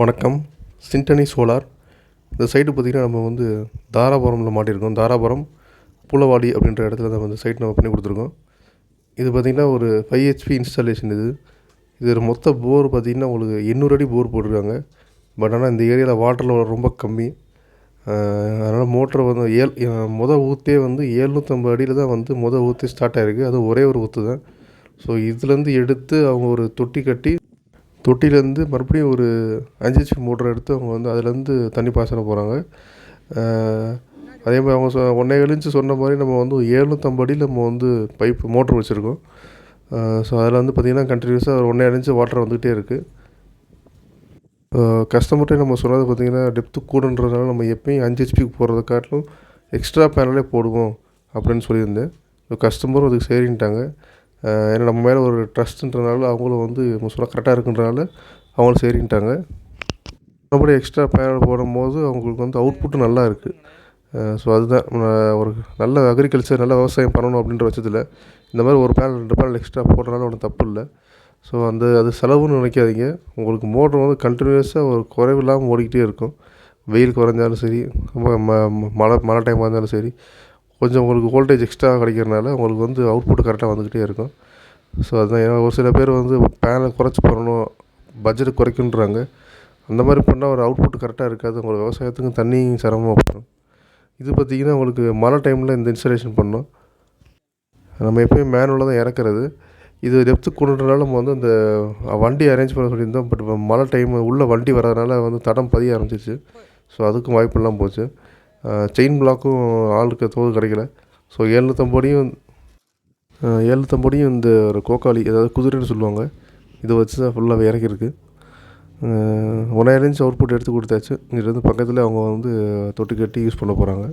வணக்கம். சிண்டனி சோலார் இந்த சைட்டு பார்த்திங்கன்னா நம்ம வந்து தாராபுரமில் மாட்டியிருக்கோம். தாராபுரம் பூலவாடி அப்படின்ற இடத்துல தான் வந்து சைட் நம்ம பண்ணி கொடுத்துருக்கோம். இது பார்த்திங்கன்னா ஒரு ஃபைவ் ஹெச்பி இன்ஸ்டாலேஷன் இது. இது மொத்த போர் பார்த்திங்கன்னா உங்களுக்கு எண்ணூறு அடி போர் போட்டிருக்காங்க. பட் ஆனால் இந்த ஏரியாவில் வாட்டர் லெவல் ரொம்ப கம்மி. அதனால் மோட்டர் வந்து ஏழ் மொதல் ஊற்றே வந்து ஏழ்நூற்றம்பது அடியில் தான் வந்து மொதல் ஊற்றே ஸ்டார்ட் ஆகிருக்கு அது ஒரே ஒரு ஊற்று தான். ஸோ இதுலேருந்து எடுத்து அவங்க ஒரு தொட்டி கட்டி தொட்டிலேருந்து மறுபடியும் ஒரு அஞ்சு ஹெச்பி மோட்டர் எடுத்து அவங்க வந்து அதுலேருந்து தண்ணி பாசனம் போகிறாங்க. அதே மாதிரி அவங்க சொ ஒன்றே இன்ச்சு சொன்ன மாதிரி நம்ம வந்து ஏழ்நூற்றம்பது அடியில் நம்ம வந்து பைப் மோட்ரு வச்சுருக்கோம். ஸோ அதில் வந்து பார்த்திங்கன்னா கண்டினியூஸாக ஒரு ஒன்றே இன்ச்சு வாட்டர் வந்துக்கிட்டே இருக்குது கஸ்டமர்கிட்ட நம்ம சொன்னது பார்த்திங்கன்னா டெப்த்து கூடன்றதுனால நம்ம எப்பயும் அஞ்சு ஹெச்பிக்கு போகிறத காட்டிலும் எக்ஸ்ட்ரா பேனலே போடுவோம் அப்படின்னு சொல்லியிருந்தேன். கஸ்டமரும் அதுக்கு சரின்ட்டாங்க. ஏன்னா நம்ம மேலே ஒரு ட்ரஸ்ட்டுன்றனால அவங்களும் வந்து நம்ம சொன்னால் கரெக்டாக இருக்குன்றனால அவங்களும் சரின்ட்டாங்க. மறுபடியும் எக்ஸ்ட்ரா பேனல் போடும்போது அவங்களுக்கு வந்து அவுட்புட்டும் நல்லா இருக்குது ஸோ அதுதான். ஒரு நல்ல அக்ரிகல்ச்சர் நல்ல விவசாயம் பண்ணணும் அப்படின்ற பட்சத்தில் இந்த மாதிரி ஒரு பேனல் ரெண்டு பேனல் எக்ஸ்ட்ரா போடுறதுனால ஒன்றும் தப்பு இல்லை. ஸோ அந்த அது செலவுன்னு நினைக்காதீங்க. உங்களுக்கு மோட்ரு வந்து கண்டினியூஸாக ஒரு குறைவு இல்லாமல் ஓடிக்கிட்டே இருக்கும். வெயில் குறைஞ்சாலும் சரி மழை மழை டைமாக இருந்தாலும் சரி. கொஞ்சம் உங்களுக்கு வோல்டேஜ் எக்ஸ்ட்ரா கிடைக்கிறனால உங்களுக்கு வந்து அவுட்புட் கரெக்டாக வந்துக்கிட்டே இருக்கும். ஸோ அதுதான் ஏன்னா ஒரு சில பேர் வந்து பேனலை குறைச்சி பண்ணணும் பட்ஜெட் குறைக்குன்றாங்க. அந்த மாதிரி பண்ணால் ஒரு அவுட்புட் கரெக்டாக இருக்காது. உங்களுக்கு விவசாயத்துக்கும் தண்ணி சிரமமாக போகும். இது பார்த்திங்கன்னா உங்களுக்கு மழை டைமில் இந்த இன்ஸ்டலேஷன் பண்ணோம் நம்ம எப்போயும் மேனுவலாக தான் இறக்குறது. இது டெப்த்து கொண்டுறனால நம்ம வந்து அந்த வண்டி அரேஞ்ச் பண்ண சொல்லியிருந்தோம். பட் மழை டைம் உள்ளே வண்டி வர்றதுனால வந்து தடம் பதிய ஆரம்பிச்சிச்சு ஸோ அதுக்கும் வாய்ப்பு போச்சு. செயின் பிளாக்கும் ஆளுக்கு தோது கிடைக்கல. ஸோ ஏழ்நூற்றம்படியும் ஏழ்நூற்றம்படியும் இந்த ஒரு கோக்காளி அதாவது குதிரைன்னு சொல்லுவாங்க. இதை வச்சு தான் ஃபுல்லாக இறக்கிருக்கு ஒன்றாயிரம் இன்ச் அவுட்புட் எடுத்து கொடுத்தாச்சு. இங்கிருந்து பக்கத்தில் அவங்க வந்து தொட்டி கட்டி யூஸ் பண்ண போகிறாங்க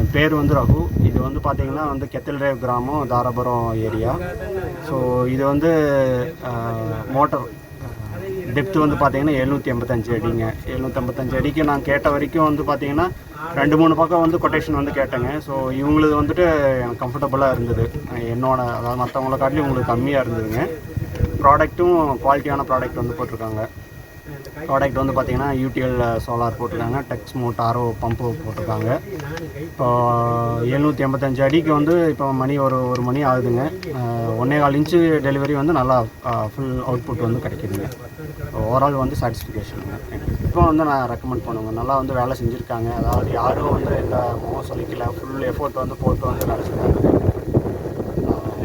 என் பேர் வந்து ரகு. இது வந்து பார்த்திங்கன்னா வந்து கெத்தல்ரேவ் கிராமம் தாராபுரம் ஏரியா. ஸோ இது வந்து மோட்டர் டெப்த்து வந்து பார்த்தீங்கன்னா எழுநூற்றி எண்பத்தஞ்சு அடிங்க. எழுநூற்றி ஐம்பத்தஞ்சு அடிக்கு நான் கேட்ட வரைக்கும் வந்து பார்த்தீங்கன்னா ரெண்டு மூணு பக்கம் வந்து கொட்டேஷன் வந்து கேட்டேங்க. ஸோ இவங்களது வந்துட்டு எனக்கு கம்ஃபர்டபுளாக இருந்தது. என்னோட அதாவது மற்றவங்கள காட்டிலும் இவங்களுக்கு கம்மியாக இருந்ததுங்க. ப்ராடக்ட்டும் குவாலிட்டியான ப்ராடக்ட் வந்து போட்டிருக்காங்க. ப்ராடக்ட் வந்து பார்த்தீங்கன்னா யூடிஎல் சோலார் போட்டிருக்காங்க டெக்ஸ் மோட் ஆரோ பம்பு போட்டிருக்காங்க. இப்போ எழுநூற்றி எண்பத்தஞ்சு அடிக்கு வந்து இப்போ மணி ஒரு ஒரு மணி ஆகுதுங்க. ஒன்றே கால் இன்ச்சு டெலிவரி வந்து நல்லா ஃபுல் அவுட்புட் வந்து கிடைக்குதுங்க. ஓவரால் வந்து சாட்டிஸ்ஃபிகேஷனுங்க இப்போ வந்து நான் ரெக்கமெண்ட் பண்ணுவேங்க நல்லா வந்து வேலை செஞ்சுருக்காங்க. அதாவது யாரும் வந்து எந்த முகம் சொல்லிக்கல. ஃபுல் எஃபோர்ட் வந்து போட்டு வந்து வேலை செஞ்சாங்க.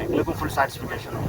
எங்களுக்கும் ஃபுல் சாட்டிஸ்ஃபிகேஷன்